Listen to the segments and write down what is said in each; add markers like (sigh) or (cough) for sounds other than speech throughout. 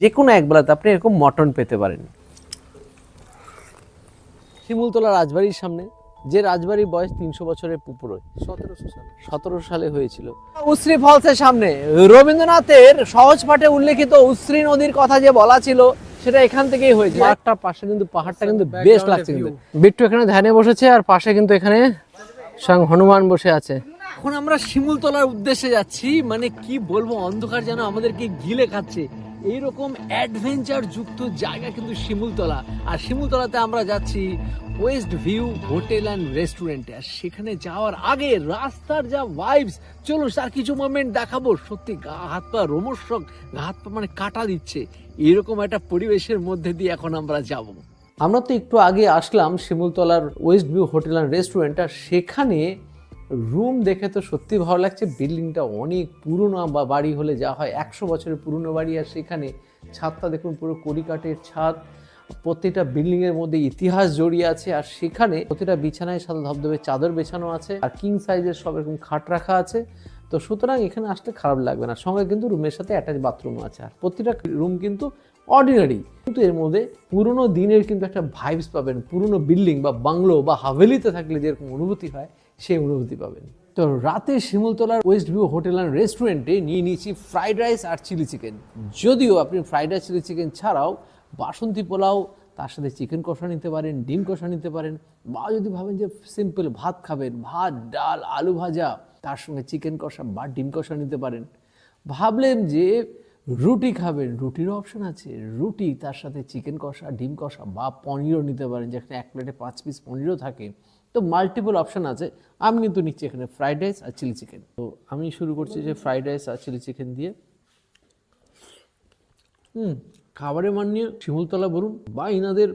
যে কোনো এক বেলাতে আপনি এরকম মটন পেতে পারেন। শিমুলতলা রাজবাড়ির সামনে যে রাজবাড়ির বয়স তিনশো বছরের পুপুরো সতেরোশো সালে। সতেরো সালে হয়েছিল। উশ্রী ফলসের সামনে রবীন্দ্রনাথের সহজ পাঠে উল্লেখিত উশ্রী নদীর কথা যে বলা ছিল সেটা এখান থেকেই হয়েছে। পাহাড়টা পাশে কিন্তু পাহাড়টা কিন্তু বেশ লাগছে কিন্তু। বিট্টু এখানে ধ্যানে বসেছে আর পাশে কিন্তু এখানে স্বয়ং হনুমান বসে আছে। এখন আমরা শিমুলতলার উদ্দেশ্যে যাচ্ছি মানে কি বলব অন্ধকার যেন আমাদেরকে গিলে খাচ্ছে। এইরকম অ্যাডভেঞ্চার যুক্ত জায়গা কিন্তু শিমুলতলা। আর শিমুলতলাতে আমরা যাচ্ছি ওয়েস্ট ভিউ হোটেল অ্যান্ড রেস্টুরেন্টে আর সেখানে যাওয়ার আগে রাস্তার যা ভাইবস চলো তার কিছু মোমেন্ট দেখাবো। সত্যি গা, হাত পা রোমর্ষক গা, হাত পা মানে কাটা দিচ্ছে। এরকম একটা পরিবেশের মধ্যে দিয়ে এখন আমরা যাব। আমরা তো একটু আগে আসলাম শিমুলতলার West View Hotel and Restaurant আর সেখানে রুম দেখে তো সত্যি ভালো লাগছে। বিল্ডিংটা অনেক পুরনো, বা বাড়ি হলে যা হয়, একশো বছরের পুরনো বাড়ি। আর সেখানে ছাদটা দেখুন, পুরো কড়িকাঠের ছাদ। প্রত্যেকটা বিল্ডিং এর মধ্যে ইতিহাস জড়িয়ে আছে। আর সেখানে প্রতিটা বিছানায় সাদা ধবধবে চাদর বেছানো আছে। আর কিং সাইজের সব এরকম খাট রাখা আছে। তো সুতরাং এখানে আসলে খারাপ লাগবে না। সঙ্গে কিন্তু রুমের সাথে অ্যাটাচ বাথরুম আছে। আর প্রতিটা রুম কিন্তু অর্ডিনারি কিন্তু এর মধ্যে পুরনো দিনের কিন্তু একটা ভাইবস পাবেন। পুরনো বিল্ডিং বা বাংলো বা হাভেলিতে থাকলে যেরকম অনুভূতি হয় সেই অনুভূতি পাবেন। তো রাতে শিমুলতলার ওয়েস্ট ভিউ হোটেল অ্যান্ড রেস্টুরেন্টে নিয়ে নিয়েছি ফ্রাইড রাইস আর চিলি চিকেন। যদিও আপনি ফ্রাইড রাইস, চিলি চিকেন ছাড়াও বাসন্তী পোলাও, তার সাথে চিকেন কষা নিতে পারেন, ডিম কষা নিতে পারেন, বা যদি ভাবেন যে সিম্পল ভাত খাবেন, ভাত, ডাল, আলু ভাজা, তার সঙ্গে চিকেন কষা বা ডিম কষা নিতে পারেন। ভাবলেন যে রুটি খাবেন, রুটিরও অপশন আছে। রুটি, তার সাথে চিকেন কষা, ডিম কষা বা পনিরও নিতে পারেন, যেখানে এক প্লেটে পাঁচ পিস পনিরও থাকে। তো মাল্টিপল অপশন আছে। আমি কিন্তু নিচ্ছি এখানে ফ্রাইড রাইস আর চিলি চিকেন তো আমি শুরু করছি যে ফ্রাইড রাইস আর চিলি চিকেন দিয়ে। হুম, খাবারের মান নিয়ে শিমুলতলা বলুন বা ইনাদের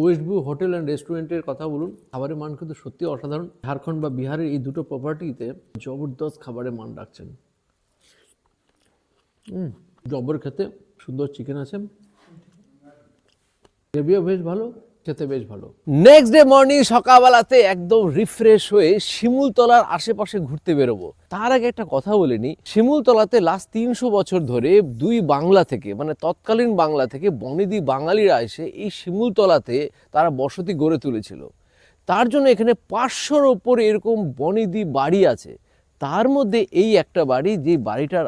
ওয়েস্ট ভিউ হোটেল অ্যান্ড রেস্টুরেন্টের কথা বলুন, খাবারের মান কিন্তু সত্যি অসাধারণ। ঝাড়খণ্ড বা বিহারের এই দুটো প্রপার্টিতে জবরদস্ত খাবারের মান রাখছেন। হুম জবর খেতে সুন্দর চিকেন আছে। গ্রেভিও বেশ ভালো, খেতে বেশ ভালো। নেক্সট ডে মর্নিং সকালবেলাতে একদম রিফ্রেশ হয়ে শিমুলতলার আশেপাশে ঘুরতে বেরোবো। তার আগে একটা কথা বলে নি শিমুলতলাতে লাস্ট তিনশো বছর ধরে দুই বাংলা থেকে মানে তৎকালীন বাংলা থেকে বনেদি বাঙালিরা এসে এই শিমুলতলাতে তারা বসতি গড়ে তুলেছিল। তার জন্য এখানে পাঁচশোর ওপরে এরকম বনেদি বাড়ি আছে। তার মধ্যে এই একটা বাড়ি, যে বাড়িটার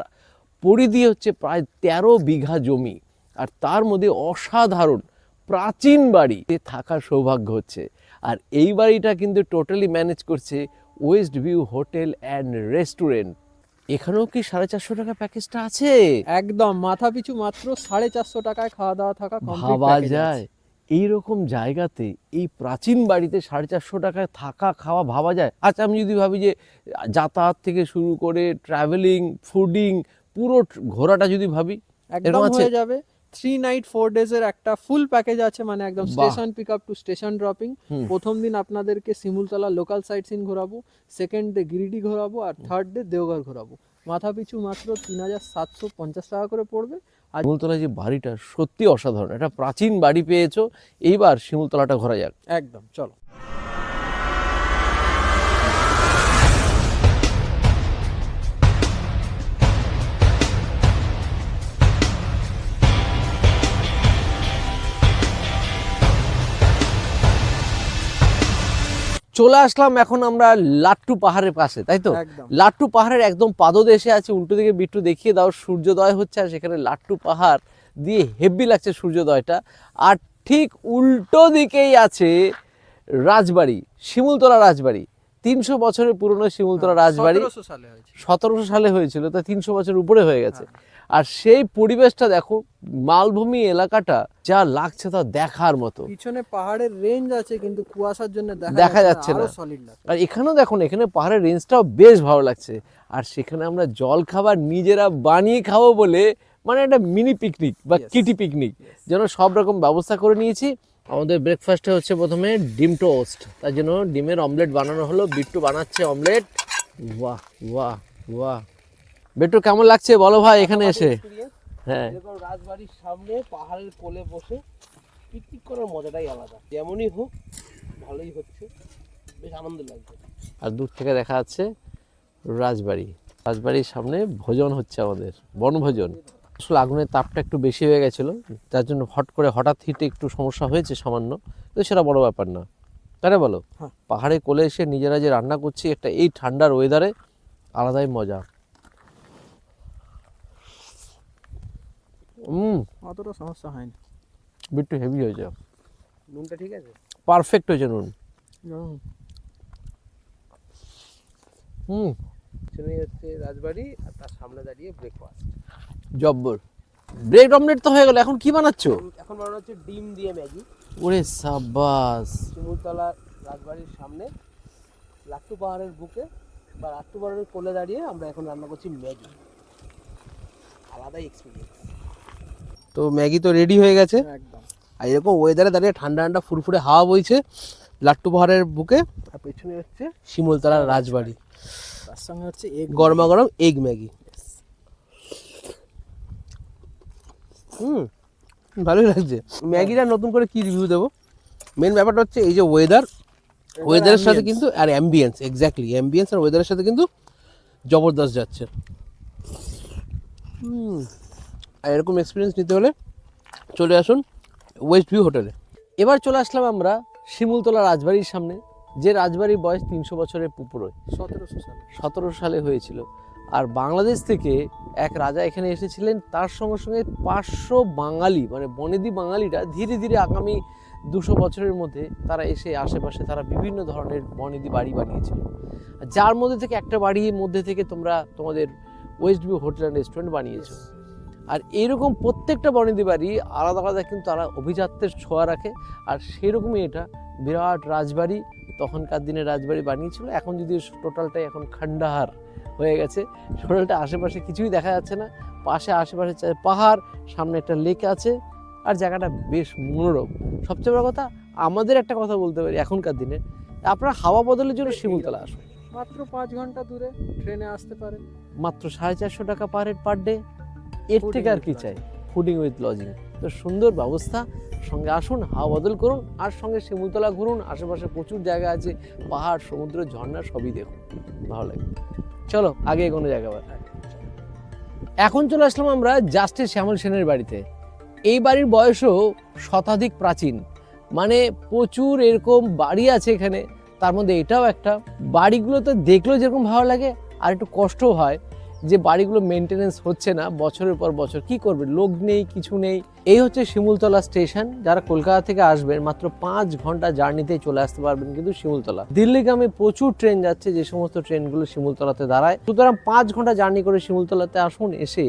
পরিধি হচ্ছে প্রায় তেরো বিঘা জমি। আর তার মধ্যে অসাধারণ প্রাচীন বাড়ি থাকার সৌভাগ্য হচ্ছে। আর এই বাড়িটা কিন্তু টোটালি ম্যানেজ করছে West View Hotel and Restaurant. এখানেও কি সাড়ে চারশো টাকা প্যাকেজটা আছে? একদম মাথা পিছু মাত্র সাড়ে চারশো টাকায় খাওয়া দাওয়া থাকা ভাবা যায়। এই রকম জায়গাতে এই প্রাচীন বাড়িতে সাড়ে চারশো টাকায় থাকা খাওয়া ভাবা যায়? আচ্ছা আমি যদি ভাবি যে যাতায়াত থেকে শুরু করে ট্রাভেলিং ফুডিং পুরো ঘোরাটা যদি ভাবি একদম হয়ে যাবে। থ্রি নাইট ফোর ডেজ এর একটা ফুল প্যাকেজ আছে মানে একদম station pick up to station dropping প্রথম দিন আপনাদেরকে শিমুলতলা লোকাল সাইট সিন ঘোরাবো সেকেন্ড ডে গিরিডি ঘোরাবো আর থার্ড ডে দেওঘর ঘোরাবো। মাথা পিছু মাত্র তিন হাজার সাতশো পঞ্চাশ টাকা করে পড়বে। আর শিমুলতলা যে বাড়িটা সত্যি অসাধারণ। একটা প্রাচীন বাড়ি পেয়েছ এইবার শিমুলতলাটা ঘোরা যাক। একদম চলো। চলে আসলাম এখন আমরা লাট্টু পাহাড়ের পাশে তাই তো? লাট্টু পাহাড়ের একদম পাদদেশে আছে উল্টো দিকে বিট্টু দেখিয়ে দাও সূর্যোদয় হচ্ছে আর সেখানে লাট্টু পাহাড় দিয়ে হেভি লাগছে সূর্যোদয়টা। আর ঠিক উল্টো দিকেই আছে রাজবাড়ি শিমুলতলা রাজবাড়ি। তিনশো বছরের পুরনো শিমুলতলা রাজবাড়ি হ্যাঁ, সতেরোশো সালে হয়েছে। সতেরোশো সালে হয়েছিল তা তিনশো বছর উপরে হয়ে গেছে। আর সেই পরিবেশটা দেখো মালভূমি এলাকাটা যা লাগছে তা দেখার মতো। পিছনে পাহাড়ের রেঞ্জ আছে কিন্তু কুয়াশার জন্য দেখা যাচ্ছে না। সলিড আর এখানেও দেখুন এখানে পাহাড়ের রেঞ্জটাও বেশ ভালো লাগছে। আর সেখানে আমরা জল খাবার নিজেরা বানিয়ে খাব বলে মানে একটা মিনি পিকনিক বা কিটি পিকনিক যেন সব রকম ব্যবস্থা করে নিয়েছি। আমাদের ব্রেকফাস্টে হচ্ছে প্রথমে ডিম টোস্ট তার জন্য ডিমের অমলেট বানানো হলো। বিট্টু বানাচ্ছে অমলেট বাহ বাহ বাহ। বিট্টু কেমন লাগছে? বলো ভাই এখানে এসে। হ্যাঁ। রাজবাড়ির সামনে পাহাড়ের কোলে বসে পিকনিক করার মজাটাই আলাদা। যেমনই হোক ভালোই হচ্ছে। বেশ আনন্দ লাগছে। আর দূর থেকে দেখা যাচ্ছে রাজবাড়ি। রাজবাড়ির সামনে ভোজন হচ্ছে আমাদের। বনভোজন। আসলে আগুনের তাপটা একটু বেশি হয়ে গেছিল যার জন্য হট করে হঠাৎ হিটে একটু সমস্যা হয়েছে সামান্য তো সেটা বড় ব্যাপার না। তাই না বলো হ্যাঁ। পাহাড়ে কোলে এসে নিজেরা যে রান্না করছি একটা এই ঠান্ডার ওয়েদারে আলাদাই মজা। হুম অতটা সমস্যা হয়নি। বিট্টু হেভি হয়েছে নুনটা ঠিক আছে? পারফেক্ট হয়েছে নুন। হুম। হচ্ছে রাজবাড়ি আর তার সামনে দাঁড়িয়ে ব্রেকফাস্ট জব্বর। ব্রেড অমলেট তো হয়ে গেল এখন কি বানাচ্ছো? এখন বানানো হচ্ছে ডিম দিয়ে ম্যাগি। ওরে সাবাস শিমুলতলা রাজবাড়ির সামনে লাট্টু পাহাড়ের বুকে বা লাট্টু পাহাড়ের কোলে দাঁড়িয়ে আমরা এখন রান্না করছি ম্যাগি। আলাদাই এক্সপিরিয়েন্স তো ম্যাগি তো রেডি হয়ে গেছে। একদম। আর এরকম ওয়েদারে দাঁড়িয়ে ঠান্ডা ঠান্ডা ফুরফুরে হাওয়া বইছে লাট্টু পাহাড়ের বুকে। আর পেছনে হচ্ছে শিমুলতলার রাজবাড়ি। তার সঙ্গে হচ্ছে এগ গরমা গরম এগ ম্যাগি। হুম ভালোই লাগছে। ম্যাগিটা নতুন করে কি রিভিউ দেবো? মেন ব্যাপারটা হচ্ছে এই যে ওয়েদার ওয়েদারের সাথে কিন্তু আর অ্যাম্বিয়েন্স এক্স্যাক্টলি অ্যাম্বিয়েন্স আর ওয়েদারের সাথে কিন্তু জবরদস্ত যাচ্ছে। হুম আর এরকম এক্সপিরিয়েন্স নিতে হলে চলে আসুন ওয়েস্ট ভিউ হোটেলে এবার চলে আসলাম আমরা শিমুলতলা রাজবাড়ির সামনে যে রাজবাড়ির বয়স তিনশো বছরের পুকুরোয় সতেরোশো সালে। সতেরো সালে হয়েছিল। আর বাংলাদেশ থেকে এক রাজা এখানে এসেছিলেন, তার সঙ্গে সঙ্গে পাঁচশো বাঙালি মানে বনেদি বাঙালিরা ধীরে ধীরে আগামী দুশো বছরের মধ্যে তারা এসে আশেপাশে তারা বিভিন্ন ধরনের বনেদি বাড়ি বানিয়েছিল। যার মধ্যে থেকে একটা বাড়ির মধ্যে থেকে তোমরা তোমাদের West View Hotel and Restaurant বানিয়েছো। আর এইরকম প্রত্যেকটা বনেদি বাড়ি আলাদা আলাদা কিন্তু তারা অভিজাত্যের ছোঁয়া রাখে। আর সেরকমই এটা বিরাট রাজবাড়ি, তখনকার দিনে রাজবাড়ি বানিয়েছিল। এখন যদি টোটালটাই এখন খান্ডাহার হয়ে গেছে। টোটালটা আশেপাশে কিছুই দেখা যাচ্ছে না। পাশে আশেপাশে পাহাড় সামনে একটা লেক আছে আর জায়গাটা বেশ মনোরম। সবচেয়ে বড় কথা আমাদের একটা কথা বলতে পারি এখনকার দিনে। আপনারা হাওয়া বদলের জন্য শিমুলতলা আসুন। মাত্র পাঁচ ঘণ্টা দূরে ট্রেনে আসতে পারে। মাত্র সাড়ে চারশো টাকা পার হেড পার ডে এর থেকে আর কি চাই? ফুডিং উইথ লজিং তো সুন্দর ব্যবস্থা। সঙ্গে আসুন হাওয়া বদল করুন আর সঙ্গে শিমুলতলা ঘুরুন। আশেপাশে প্রচুর জায়গা আছে পাহাড় সমুদ্র ঝর্ণা সবই দেখুন। ভালো লাগে চলো, আগে কোনো জায়গা এখন চলে আসলাম আমরা জাস্টিস শ্যামল সেনের বাড়িতে। এই বাড়ির বয়সও শতাধিক প্রাচীন। মানে প্রচুর এরকম বাড়ি আছে এখানে। তার মধ্যে এটাও একটা। বাড়িগুলোতে দেখলেও যেরকম ভালো লাগে আর একটু কষ্টও হয়। যে বাড়িগুলো মেনটেনেন্স হচ্ছে না, বছরের পর বছর কি করবে? লোক নেই, কিছু নেই। এই হচ্ছে শিমুলতলা স্টেশন যারা কলকাতা থেকে আসবেন, মাত্র পাঁচ ঘণ্টা জার্নিতেই চলে আসতে পারবেন কিন্তু শিমুলতলা। দিল্লিগামী প্রচুর ট্রেন যাচ্ছে, যে সমস্ত ট্রেনগুলো শিমুলতলাতে দাঁড়ায়। সুতরাং পাঁচ ঘণ্টা জার্নি করে শিমুলতলাতে আসুন, এসে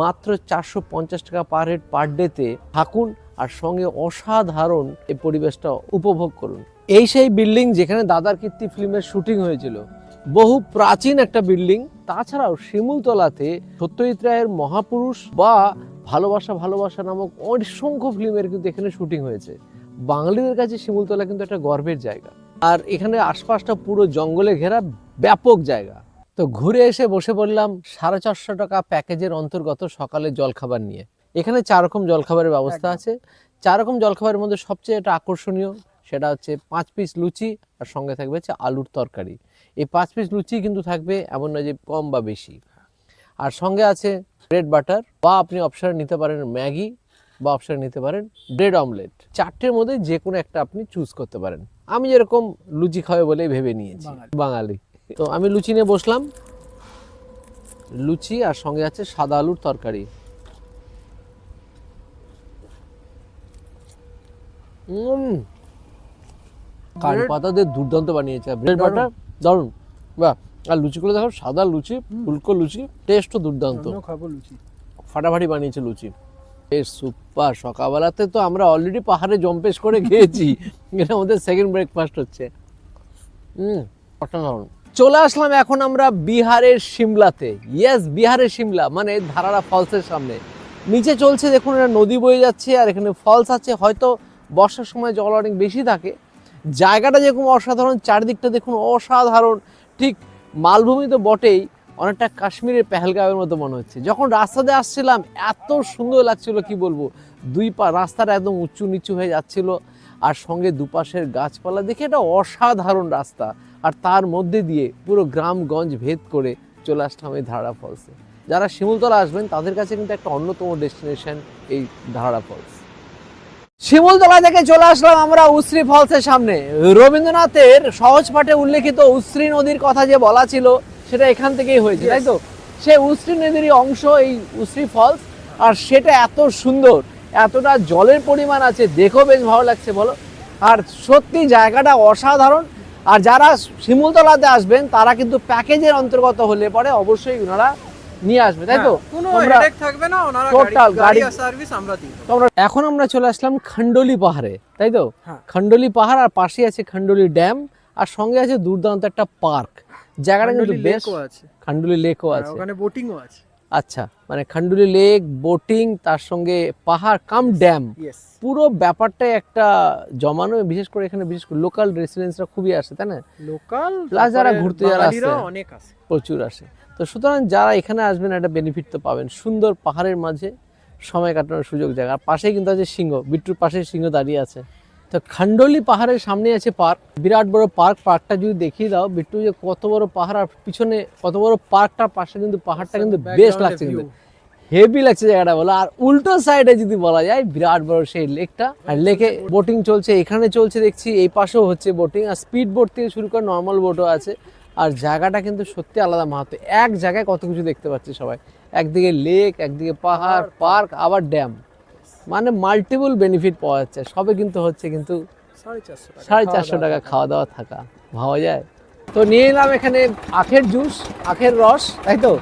মাত্র চারশো পঞ্চাশ টাকা পার হেড পার ডেতে থাকুন আর সঙ্গে অসাধারণ এই পরিবেশটা উপভোগ করুন। এই সেই বিল্ডিং যেখানে দাদার কীর্তি ফিল্মের শুটিং হয়েছিল। বহু প্রাচীন একটা বিল্ডিং। তাছাড়াও শিমুলতলাতে সত্যজিৎ রায়ের মহাপুরুষ বা ভালোবাসা ভালোবাসা নামক অসংখ্য ফিল্মের কিন্তু এখানে শুটিং হয়েছে। বাঙালিদের কাছে শিমুলতলা কিন্তু একটা গর্বের জায়গা। আর এখানে আশপাশটা পুরো জঙ্গলে ঘেরা ব্যাপক জায়গা। তো ঘুরে এসে বসে পড়লাম সাড়ে চারশো টাকা প্যাকেজের অন্তর্গত সকালের জলখাবার নিয়ে। এখানে চার রকম জলখাবারের ব্যবস্থা আছে। চার রকম জলখাবারের মধ্যে সবচেয়ে একটা আকর্ষণীয় সেটা হচ্ছে পাঁচ পিস লুচি আর সঙ্গে থাকবে হচ্ছে আলুর তরকারি। এই পাঁচ পিস লুচি কিন্তু থাকবে এমন নয় যে কম বা বেশি। আর সঙ্গে আছে ব্রেড বাটার বা আপনি অপশন নিতে পারেন ম্যাগি বা অপশন নিতে পারেন ব্রেড অমলেট চারটের মধ্যে যে কোনো একটা আপনি চুজ করতে পারেন। আমি যেরকম লুচি খাবে বলেই ভেবে নিয়েছি। বাঙালি। বাঙালি। তো আমি লুচি নিয়ে বসলাম। লুচি আর সঙ্গে আছে সাদা আলুর তরকারি। উম কারি পাতা দিয়ে দুর্দান্ত বানিয়েছে ব্রেড বাটার দারুণ। বাহ আর লুচিগুলো দেখো সাদা লুচি ফুলকো লুচি টেস্টও দুর্দান্ত। খাব লুচি। ফাটাফাটি বানিয়েছে লুচি। বেশ সুপার সকালবেলাতে তো আমরা অলরেডি পাহাড়ে জম্পেশ করে খেয়েছি (laughs) এটা আমাদের সেকেন্ড ব্রেকফাস্ট হচ্ছে। হুম অসাধারণ। চলে আসলাম এখন আমরা বিহারের সিমলাতে। ইয়েস বিহারের সিমলা মানে ধারারা ফলসের সামনে। নিচে চলছে দেখুন একটা নদী বয়ে যাচ্ছে আর এখানে ফলস আছে। হয়তো বর্ষার সময় জল অনেক বেশি থাকে জায়গাটা যেরকম অসাধারণ, চারিদিকটা দেখুন অসাধারণ। ঠিক মালভূমি তো বটেই, অনেকটা কাশ্মীরের পেহেলগাঁওয়ের মতো মনে হচ্ছে। যখন রাস্তাতে আসছিলাম, এত সুন্দর লাগছিল, কি বলব? দুই পা, রাস্তাটা একদম উঁচু নিচু হয়ে যাচ্ছিল, আর সঙ্গে দুপাশের গাছপালা দেখে এটা অসাধারণ রাস্তা। আর তার মধ্যে দিয়ে পুরো গ্রামগঞ্জ ভেদ করে চলে আসলাম এই ধারা ফলসে। যারা শিমুলতলা আসবেন, তাদের কাছে কিন্তু একটা অন্যতম ডেস্টিনেশন এই ধারা ফলস। শিমুলতলা থেকে চলে আসলাম আমরা উশ্রী ফলসের সামনে। রবীন্দ্রনাথের সহজ পাঠে উল্লেখিত উশ্রী নদীর কথা যে বলা ছিল সেটা এখান থেকেই হয়েছে তাই তো? সেই উশ্রী নদীরই অংশ এই উশ্রী ফলস আর সেটা এত সুন্দর এতটা জলের পরিমাণ আছে দেখো বেশ ভালো লাগছে বলো? আর সত্যি জায়গাটা অসাধারণ আর যারা শিমুলতলাতে আসবেন তারা কিন্তু প্যাকেজের অন্তর্গত হলে পরে অবশ্যই ওনারা নিয়ে আসবে তাই তো? হ্যাঁ, থাকবে না ওনারা গাড়ি সার্ভিস আমরা দিই। এখন আমরা চলে আসলাম খন্ডলি পাহাড়ে তাই তো? হ্যাঁ। খন্ডলি পাহাড় আর পাশে আছে খন্ডলি ড্যাম আর সঙ্গে আছে দুর্দান্ত একটা পার্ক। জায়গাটা কিন্তু বেশ আছে। খান্ডুলি লেকও হ্যাঁ, আছে। ওখানে বোটিংও আছে। আচ্ছা মানে খান্ডুলি লেক বোটিং তার সঙ্গে পাহাড় কাম ড্যাম। পুরো ব্যাপারটাই একটা জমানো বিশেষ করে এখানে বিশেষ করে লোকাল রেসিডেন্সরা খুবই আসে তাই না? লোকাল Plus যারা ঘুরতে যারা আসে অনেক আছে প্রচুর আসে। তো সুতরাং যারা এখানে আসবেন একটা বেনিফিট তো পাবেন। সুন্দর পাহাড়ের মাঝে সময় কাটানোর সুযোগ জায়গা। আর পাশেই কিন্তু আছে সিংহ বিট্টুর পাশে সিংহ দাঁড়িয়ে আছে। তো খান্ডলি পাহাড়ের সামনে আছে পার্ক। বিরাট বড় পার্ক। পার্কটা যদি দেখিয়ে দাও বিট্টু যে কত বড় পাহাড় আর পিছনে কত বড় পার্কটার পাশে কিন্তু পাহাড়টা কিন্তু বেশ লাগছে কিন্তু। হেভি লাগছে জায়গাটা বলো। আর উল্টো সাইডে যদি বলা যায় বিরাট বড় সেই লেকটা আর লেকে বোটিং চলছে এখানে চলছে দেখছি এই পাশেও হচ্ছে বোটিং আর স্পিড বোট থেকে শুরু করে নর্মাল বোটও আছে। আর জায়গাটা কিন্তু সত্যি আলাদা মাহাত্ম এক জায়গায় কত কিছু দেখতে পাচ্ছি সবাই। একদিকে লেক একদিকে পাহাড় পার্ক আবার ড্যাম মানে মাল্টিপল বেনিফিট পাওয়া যাচ্ছে। সবে কিন্তু হচ্ছে কিন্তু সাড়ে চারশো টাকা খাওয়া দাওয়া থাকা। ভাবা যায়? তো নিয়ে এলাম এখানে আখের জুস আখের রস তাই তো?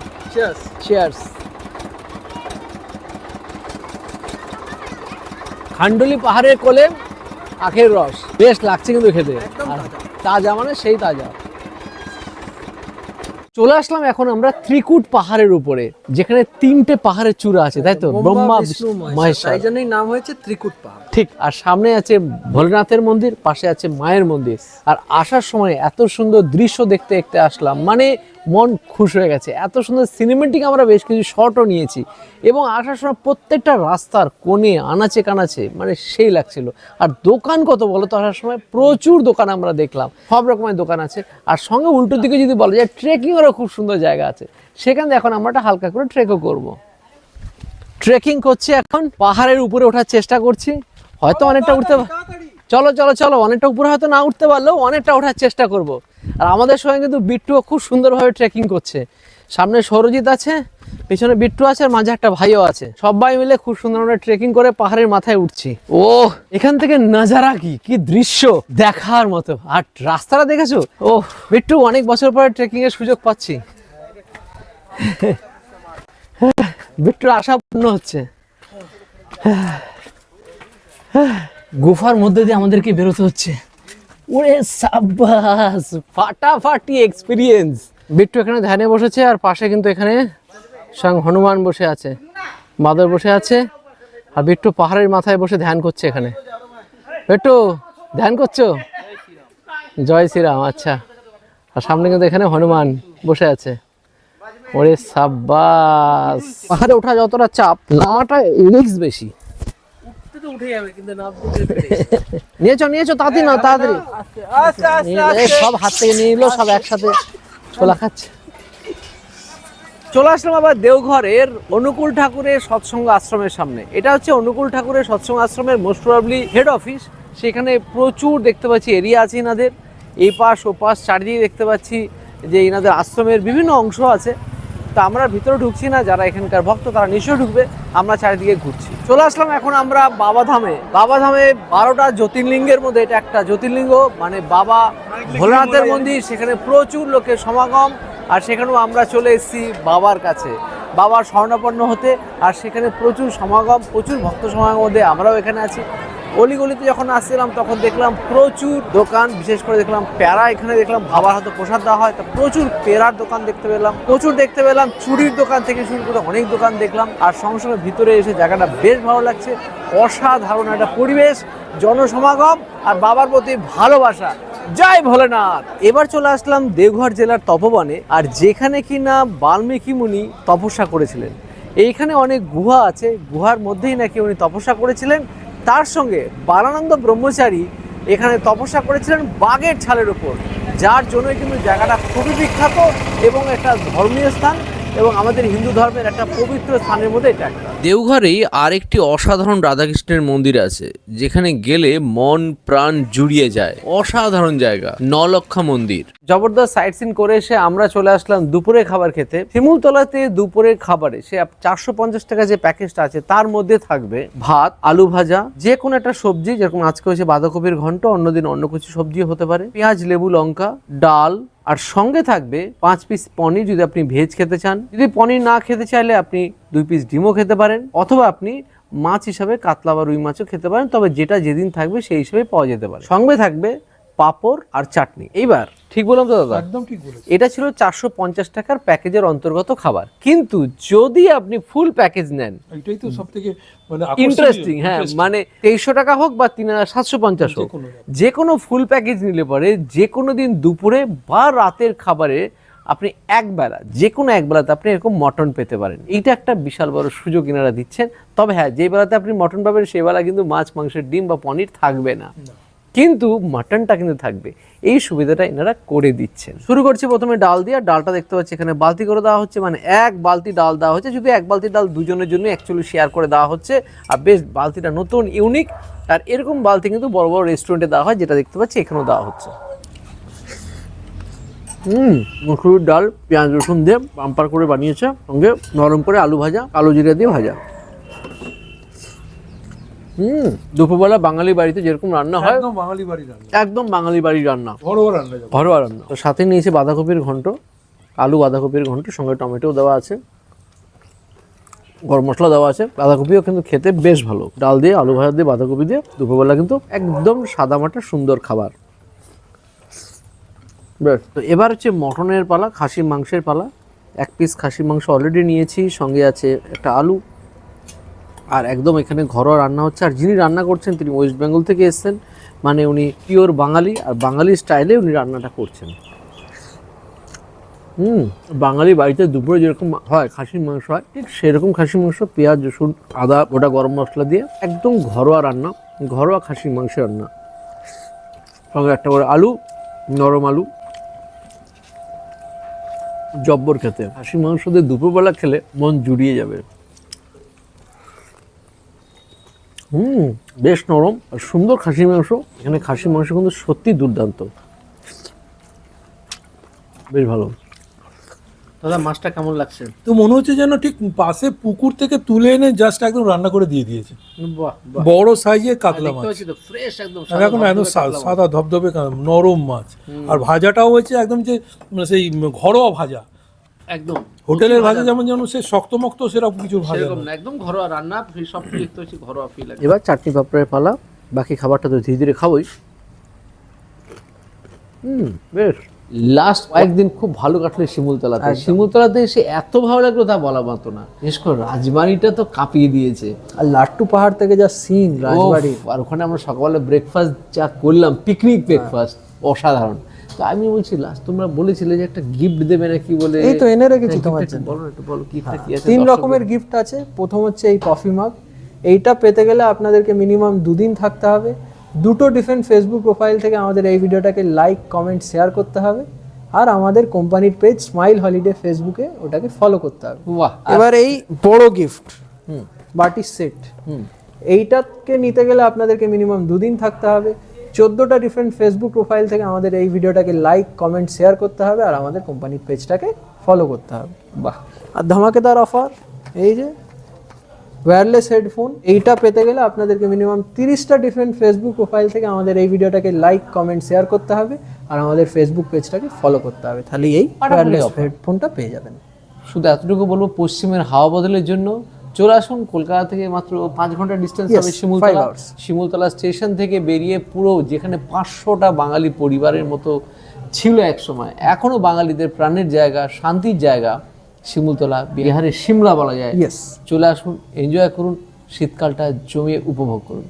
চিয়ার্স খান্ডুলি পাহাড়ের কোলে আখের রস। বেশ লাগছে কিন্তু খেতে। তাজা মানে সেই তাজা। চলে আসলাম এখন আমরা ত্রিকুট পাহাড়ের উপরে। যেখানে তিনটে পাহাড়ের চূড়া আছে তাই তো? ব্রহ্মা বিষ্ণু মহেশ্বর। তাই জন্যই নাম হয়েছে ত্রিকুট পাহাড়। ঠিক আর সামনে আছে ভোলেনাথের মন্দির পাশে আছে মায়ের মন্দির। আর আসার সময় এত সুন্দর দৃশ্য দেখতে দেখতে আসলাম মানে মন খুশ হয়ে গেছে। এত সুন্দর সিনেমেটিক আমরা বেশ কিছু শটও নিয়েছি। এবং আসার সময় প্রত্যেকটা রাস্তার কোণে আনাচে কানাচে মানে সেই লাগছিল। আর দোকান কত বলো তো আসার সময় প্রচুর দোকান আমরা দেখলাম। সব রকমের দোকান আছে। আর সঙ্গে উল্টো দিকে যদি বলা যায় ট্রেকিংয়েরও খুব সুন্দর জায়গা আছে। সেখানে এখন আমরা একটা হালকা করে ট্রেকও করব। ট্রেকিং করছি এখন পাহাড়ের উপরে ওঠার চেষ্টা করছি। হয়তো অনেকটা উঠতে চলো চলো চলো অনেকটা উপরে হয়তো না উঠতে পারলেও অনেকটা ওঠার চেষ্টা করব। আর আমাদের সঙ্গে কিন্তু বিট্টুও খুব সুন্দরভাবে ট্রেকিং করছে। সামনে সরজিৎ আছে পেছনে বিট্টু আছে আর মাঝে একটা ভাইও আছে। সবাই মিলে খুব সুন্দর আমরা ট্রেকিং করে পাহাড়ের মাথায় উঠছি। ও এখান থেকে নাজারা কি? কি দৃশ্য? দেখার মতো। আর রাস্তাটা দেখেছ? ও বিট্টু অনেক বছর পরে ট্রেকিং এর সুযোগ পাচ্ছি। বিট্টুর আশা পূর্ণ হচ্ছে। গুফার মধ্যে দিয়ে আমাদেরকে বেরোতে হচ্ছে। ওরে সাব্বাস, ফাটাফাটি এক্সপিরিয়েন্স বিট্টু এখানে ধ্যানে বসেছে আর পাশে কিন্তু এখানে স্বয়ং হনুমান বসে আছে, মাদর বসে আছে, আর বিট্টু পাহাড়ের মাথায় বসে ধ্যান করছে এখানে। বিট্টু ধ্যান করছ? জয় শ্রীরাম আচ্ছা। আর সামনে কিন্তু এখানে হনুমান বসে আছে। ওরে সাব্বাস। পাহাড়ে ওঠা যতটা চাপ নামাটা রিস্ক বেশি। উঠে যাবে কিন্তু নিয়েছো নিয়েছো তাড়াতাড়ি না তাড়াতাড়ি। সব হাত থেকে নিয়ে নিলো সব একসাথে ছোলা খাচ্ছে। চলে আসলাম আবার দেওঘরের অনুকূল ঠাকুরের সৎসঙ্গ আশ্রমের সামনে। এটা হচ্ছে অনুকূল ঠাকুরের সৎসঙ্গ আশ্রমের মোস্ট প্রবাবলি হেড অফিস সেখানে প্রচুর দেখতে পাচ্ছি এরিয়া আছে এনাদের। এই পাশ ও পাশ চারিদিকে দেখতে পাচ্ছি যে এনাদের আশ্রমের বিভিন্ন অংশ আছে। তা আমরা ভিতরে ঢুকছি না, যারা এখানকার ভক্ত তারা নিশ্চয়ই ঢুকবে, আমরা চারিদিকে ঘুরছি। চলে আসলাম এখন আমরা বাবাধামে বাবাধামে বারোটা জ্যোতির্লিঙ্গের মধ্যে এটা একটা জ্যোতির্লিঙ্গ মানে বাবা ভোলানাথের মন্দির, সেখানে প্রচুর লোকের সমাগম, আর সেখানেও আমরা চলে এসেছি বাবার কাছে। বাবার স্বর্ণাপন্ন হতে, আর সেখানে প্রচুর সমাগম, প্রচুর ভক্ত সমাগম মধ্যে আমরাও এখানে আছি। অলিগলিতে যখন আসছিলাম, তখন দেখলাম প্রচুর দোকান, বিশেষ করে দেখলাম প্যারা, এখানে দেখলাম বাবার হাতে প্রসাদ দেওয়া হয়, তা প্রচুর পেরার দোকান দেখতে পেলাম, প্রচুর দেখতে পেলাম, চুরির দোকান থেকে শুরু করে অনেক দোকান দেখলাম, আর সঙ্গে সঙ্গে ভিতরে এসে জায়গাটা বেশ ভালো লাগছে, অসাধারণ একটা পরিবেশ, জনসমাগম, আর বাবার প্রতি ভালোবাসা। জয় ভোলেনাথ! এবার চলে আসলাম দেওঘর জেলার তপবনে, আর যেখানে কিনা বাল্মীকি মুনি তপস্যা করেছিলেন। এইখানে অনেক গুহা আছে, গুহার মধ্যেই নাকি উনি তপস্যা করেছিলেন তার সঙ্গে বালানন্দ ব্রহ্মচারী এখানে তপস্যা করেছিলেন বাঘের ছালের উপর, যার জন্যই কিন্তু জায়গাটা খুবই বিখ্যাত এবং একটা ধর্মীয় স্থান। এবং আমাদের হিন্দু ধর্মের একটা পবিত্র স্থানের মধ্যে এটা একটা। দেওঘরেই আরেকটি অসাধারণ রাধাকৃষ্ণের মন্দির আছে যেখানে গেলে মন প্রাণ জুড়িয়ে যায়। অসাধারণ জায়গা নলক্ষা মন্দির। জবরদস্ত সাইট সিন করে এসে আমরা চলে আসলাম দুপুরে খাবার খেতে। শিমুলতলাতে দুপুরের খাবারে সে চারশো পঞ্চাশ টাকা যে প্যাকেজটা আছে তার মধ্যে থাকবে ভাত আলু ভাজা যে কোনো একটা সবজি যেরকম আজকে হয়েছে বাঁধাকপির ঘন্ট অন্যদিন অন্য কিছু সবজি হতে পারে। পেঁয়াজ লেবু লঙ্কা ডাল আর সঙ্গে থাকবে পাঁচ পিস পনির যদি আপনি ভেজ খেতে চান। যদি পনির না খেতে চাইলে আপনি দুই পিস ডিমও খেতে পারেন, অথবা আপনি মাছ হিসাবে কাতলা বা রুই মাছও খেতে পারেন, তবে যেটা যেদিন থাকবে সেই হিসেবে পাওয়া যেতে পারে। সঙ্গে থাকবে পাপড় আর চাটনি। এইবার ঠিক বললাম তো দাদা? একদম ঠিক বলেছ এটা ছিল চারশো পঞ্চাশ টাকার প্যাকেজের অন্তর্গত খাবার। কিন্তু যদি আপনি ফুল প্যাকেজ নেন এটাই তো সব থেকে মানে ইন্টারেস্টিং হ্যাঁ মানে তেইশশো টাকা হোক বা তিন হাজার সাতশো পঞ্চাশ হোক যে কোনো ফুল প্যাকেজ নিলে পরে যে কোনো দিন দুপুরে বা রাতের খাবারে আপনি একবেলা যে কোনো একবেলাতে আপনি এরকম মটন পেতে পারেন। এইটা একটা বিশাল বড় সুযোগ এনারা দিচ্ছেন। তবে হ্যাঁ যে বেলাতে আপনি মটন পাবেন সেই বেলা কিন্তু মাছ মাংসের ডিম বা পনির থাকবে না। কিন্তু মাটনটা কিন্তু থাকবে। এই সুবিধাটা এনারা করে দিচ্ছেন। শুরু করছি প্রথমে ডাল দিয়ে ডালটা দেখতে পাচ্ছি এখানে বালতি করে দেওয়া হচ্ছে মানে এক বালতি ডাল দেওয়া হচ্ছে যদি এক বালতি ডাল দুজনের জন্য অ্যাকচুয়ালি শেয়ার করে দেওয়া হচ্ছে। আর বেশ, বালতিটা নতুন ইউনিক আর এরকম বালতি কিন্তু বড় বড় রেস্টুরেন্টে দেওয়া হয়, যেটা দেখতে পাচ্ছি এখানেও দেওয়া হচ্ছে। হুম, মুসুরির ডাল, পেঁয়াজ রসুন দিয়ে পাম্পার করে বানিয়েছে, সঙ্গে নরম করে আলু ভাজা, কালো জিরা দিয়ে ভাজা। হুম দুপুরবেলা বাঙালি বাড়িতে যেরকম রান্না হয় একদম বাঙালি বাড়ি রান্না। একদম বাঙালি বাড়ির রান্না। ঘরোয়া রান্না ঘরোয়া রান্না। তো সাথে নিয়েছি বাঁধাকপির ঘন্ট আলু বাঁধাকপির ঘন্ট সঙ্গে টমেটো দেওয়া আছে। গরম মশলা দেওয়া আছে। বাঁধাকপিও কিন্তু খেতে বেশ ভালো। ডাল দিয়ে আলু ভাজা দিয়ে বাঁধাকপি দিয়ে দুপুরবেলা কিন্তু একদম সাদামাটা সুন্দর খাবার। বেশ। তো এবার হচ্ছে মটনের পালা খাসির মাংসের পালা। এক পিস খাসির মাংস অলরেডি নিয়েছি সঙ্গে আছে একটা আলু। আর একদম এখানে ঘরোয়া রান্না হচ্ছে। আর যিনি রান্না করছেন, তিনি ওয়েস্ট বেঙ্গল থেকে এসছেন। মানে উনি পিওর বাঙালি, আর বাঙালি স্টাইলে উনি রান্নাটা করছেন। হুম, বাঙালি বাড়িতে দুপুরে যেরকম হয় খাসির মাংস হয়, ঠিক সেরকম খাসির মাংস, পেঁয়াজ, রসুন, আদা, গোটা গরম মশলা দিয়ে একদম ঘরোয়া রান্না, ঘরোয়া খাসির মাংস রান্না। সঙ্গে একটা করে আলু, নরম আলু, জব্বর খেতে। খাসির মাংস দিয়ে দুপুরবেলা খেলে মন জুড়িয়ে যাবে। হুম বেশ নরম আর সুন্দর খাসির মাংস। এখানে খাসির মাংস কিন্তু সত্যি দুর্দান্ত। বেশ ভালো। দাদা মাছটা কেমন লাগছে? তো মনে হচ্ছে যেন ঠিক পাশে পুকুর থেকে তুলে এনে জাস্ট একদম রান্না করে দিয়ে দিয়েছে। বড় সাইজের কাতলা মাছ। ফ্রেশ একদম এখন একদম সাদা ধবধবে নরম মাছ। আর ভাজাটাও হচ্ছে একদম যে মানে সেই ঘরোয়া ভাজা। একদম। হোটেলের ভাজা যেমন যেমন সে শক্তমক্ত সেরকম কিছু ভাজা সেরকম। না একদম ঘরোয়া রান্না সব দেখতে হচ্ছে ঘরোয়া ফিল এবার চাটনি পাপড়ের পালা বাকি খাবারটা তো ধীরে ধীরে খাবোই। হুম বেশ। লাস্ট কয়েকদিন খুব ভালো কাটলো শিমুলতলাতে শিমুলতলাতে এসে এত ভালো লাগল তা বলা মতো না। বিশেষ করে রাজবাড়িটা তো কাঁপিয়ে দিয়েছে। আর লাট্টু পাহাড় থেকে যা সিন রাজবাড়ি। আর ওখানে আমরা সকালে ব্রেকফাস্ট যা করলাম পিকনিক ব্রেকফাস্ট অসাধারণ। তো আমি বলছি লাস্ট তোমরা বলেছিলে যে একটা গিফট দেবে না কি বলে এই তো এনে রেখেছি হ্যাঁ, তোমার জন্য। বলো একটু বলো গিফটটা কি আছে? তিন রকমের গিফট আছে। প্রথম হচ্ছে এই কফি মাগ এইটা পেতে গেলে আপনাদেরকে মিনিমাম দুদিন থাকতে হবে। দুটো ডিফারেন্ট ফেসবুক প্রোফাইল থেকে আমাদের এই ভিডিওটাকে লাইক কমেন্ট শেয়ার করতে হবে। আর আমাদের কোম্পানির পেজ স্মাইল হলিডে ফেসবুকে ওটাকে ফলো করতে হবে। বাহ এবার এই বড় গিফট বাটি সেট এইটাকে নিতে গেলে আপনাদেরকে মিনিমাম দুদিন থাকতে হবে। চোদ্দোটা ডিফারেন্ট ফেসবুক প্রোফাইল থেকে আমাদের এই ভিডিওটাকে লাইক কমেন্ট শেয়ার করতে হবে আর আমাদের কোম্পানির পেজটাকে ফলো করতে হবে। বাহ। আর ধামাকেদার অফার এই যে ওয়্যারলেস হেডফোন এইটা পেতে গেলে আপনাদেরকে মিনিমাম তিরিশটা ডিফারেন্ট ফেসবুক প্রোফাইল থেকে আমাদের এই ভিডিওটাকে লাইক কমেন্ট শেয়ার করতে হবে আর আমাদের ফেসবুক পেজটাকে ফলো করতে হবে। তাহলে এই ওয়্যারলেস হেডফোনটা পেয়ে যাবেন। শুধু এতটুকু বলব পশ্চিমের হাওয়া বদলের জন্য চলে আসুন কলকাতা থেকে মাত্র পাঁচ ঘণ্টা ডিস্টেন্স হবে শিমুলতলা। শিমুলতলা স্টেশন থেকে বেরিয়ে পুরো যেখানে পাঁচশোটা বাঙালি পরিবারের মতো ছিল এক সময় এখনও বাঙালিদের প্রাণের জায়গা শান্তির জায়গা শিমুলতলা বিহারের সিমলা বলা যায়। চলে আসুন এনজয় করুন শীতকালটা জমিয়ে উপভোগ করুন।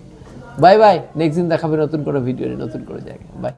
বাই বাই নেক্সট দিন দেখাবে নতুন করে ভিডিও নতুন করে জায়গায়। বাই